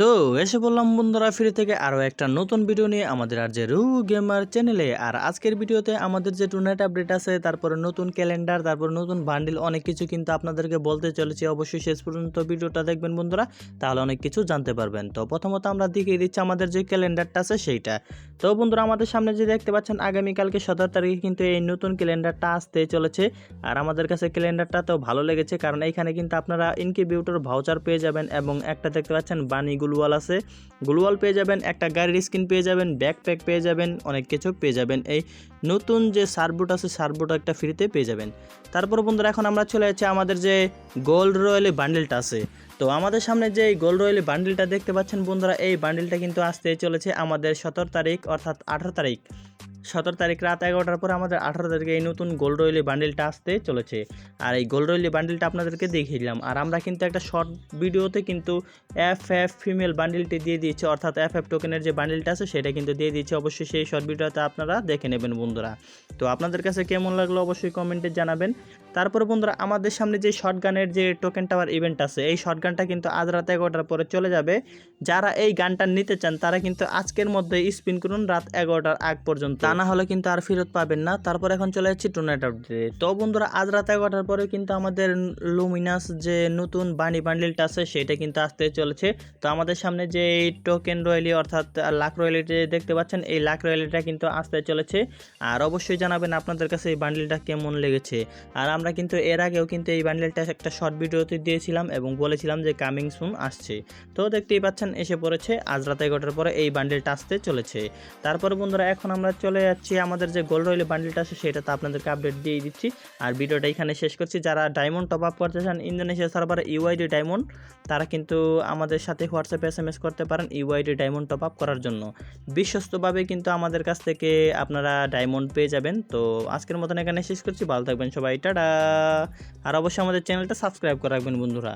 তো এসে বললাম বন্ধুরা, ফ্রি থেকে আরও একটা নতুন ভিডিও নিয়ে আমাদের আর যে রু গেমার চ্যানেলে। আর আজকের ভিডিওতে আমাদের যে টুর্নামেন্ট আপডেট আছে, তারপরে নতুন ক্যালেন্ডার, তারপর নতুন বান্ডিল, অনেক কিছু কিন্তু আপনাদেরকে বলতে চলেছি। অবশ্যই শেষ পর্যন্ত ভিডিওটা দেখবেন বন্ধুরা, তাহলে অনেক কিছু জানতে পারবেন। তো প্রথমত আমরা দেখিয়ে দিচ্ছি আমাদের যে ক্যালেন্ডারটা আছে সেইটা। তো বন্ধুরা, আমাদের সামনে যে দেখতে পাচ্ছেন, আগামীকালকে সতেরো তারিখে কিন্তু এই নতুন ক্যালেন্ডারটা আসতে চলেছে। আর আমাদের কাছে ক্যালেন্ডারটা তো ভালো লেগেছে, কারণ এইখানে কিন্তু আপনারা ইনকিউবেটর ভাউচার পেয়ে যাবেন এবং একটা দেখতে পাচ্ছেন বানি গ্লুয়াল আছে। গ্লুয়াল পেয়ে যাবেন, একটা গাড়ির স্ক্রিন পেয়ে যাবেন, ব্যাকপ্যাক পেয়ে যাবেন, অনেক কিছু পেয়ে যাবেন। এই নতুন যে সার্বোট আছে সার্বোট একটা ফ্রিতে পেয়ে যাবেন। তারপর বন্ধুরা, এখন আমরা চলে যাচ্ছি আমাদের যে গোল্ড রয়েল বান্ডেলটা আছে। তো আমাদের সামনে যে গোল্ড রয়েল বান্ডেলটা দেখতে পাচ্ছেন বন্ধুরা, এই বান্ডেলটা কিন্তু আসতে চলেছে আমাদের সতেরো তারিখ, অর্থাৎ আঠারো তারিখ। সতেরো তারিখ রাত এগারোটার পর আমাদের আঠারো তারিখে এই নতুন গোল্ড রয়েলি বান্ডেলটা আসতে চলেছে। আর এই গোল্ড রয়েলি বান্ডেলটা আপনাদেরকে দেখিয়ে দিলাম। আর আমরা কিন্তু একটা শর্ট ভিডিওতে কিন্তু এফ এফ ফিমেল বান্ডেলটি দিয়ে দিয়েছি। অর্থাৎ এফ এফ টোকেনের যে বান্ডেলটা আছে, সেটা কিন্তু দিয়ে দিয়েছি। অবশ্যই সেই শর্ট ভিডিওতে আপনারা দেখে নেবেন বন্ধুরা। তো আপনাদের কাছে কেমন লাগল অবশ্যই কমেন্টে জানাবেন। তারপরে বন্ধুরা, আমাদের সামনে যে শর্ট গানের যে টোকেন টাওয়ার ইভেন্ট আছে, এই শর্ট গানটা কিন্তু আজ রাত এগারোটার পরে চলে যাবে। যারা এই গানটা নিতে চান, তারা কিন্তু আজকের মধ্যে স্পিন করুন রাত এগারোটার আগ পর্যন্ত। তা না হলে কিন্তু আর ফেরত পাবেন না। তারপর এখন চলে যাচ্ছি টুর্নামেন্ট আপডেটে তো বন্ধুরা, আজ রাত এগারোটার পরে কিন্তু আমাদের লুমিনাস যে নতুন বানি বান্ডিলটা আছে, সেটা কিন্তু আসতে চলেছে। তো আমাদের সামনে যে এই টোকেন রয়্যালি অর্থাৎ লাখ রয়্যালিটি দেখতে পাচ্ছেন, এই লাখ রয়্যালিটা কিন্তু আসতে চলেছে। আর অবশ্যই জানাবেন আপনাদের কাছে এই বান্ডিলটা কেমন লেগেছে। আর আমরা কিন্তু এর আগেও কিন্তু এই বান্ডিলটা একটা শর্ট ভিডিওতে দিয়েছিলাম এবং বলেছিলাম যে কামিং সুন আসছে। তো দেখতেই পাচ্ছেন, এসে পড়েছে, আজ রাত এগারোটার পরে এই বান্ডিলটা আসতে চলেছে। তারপরে বন্ধুরা, এখন আমরা চলে যাচ্ছি, আমাদের যে গোল্ড রয়েলি বান্ডিলটা আছে, সেটা তো আপনাদেরকে আপডেট দিয়ে দিচ্ছি। আর ভিডিওটা এখানে শেষ করছি। যারা ডায়মন্ড টপ আপ করতে চান ইন্দোনেশিয়া সার্ভারে ইউআইডি ডায়মন্ড তারা কিন্তু আমাদের সাথে হোয়াটসঅ্যাপে এস এম এস করতে পারেন ইউআইডি ডায়মন্ড টপ আপ করার জন্য। বিশ্বস্তভাবে কিন্তু আমাদের কাছ থেকে আপনারা ডায়মন্ড পেয়ে যাবেন। তো আজকের মতন এখানে শেষ করছি। ভালো থাকবেন সবাই। টাটা! আর অবশ্যই আমাদের চ্যানেলটা সাবস্ক্রাইব করে রাখবেন বন্ধুরা।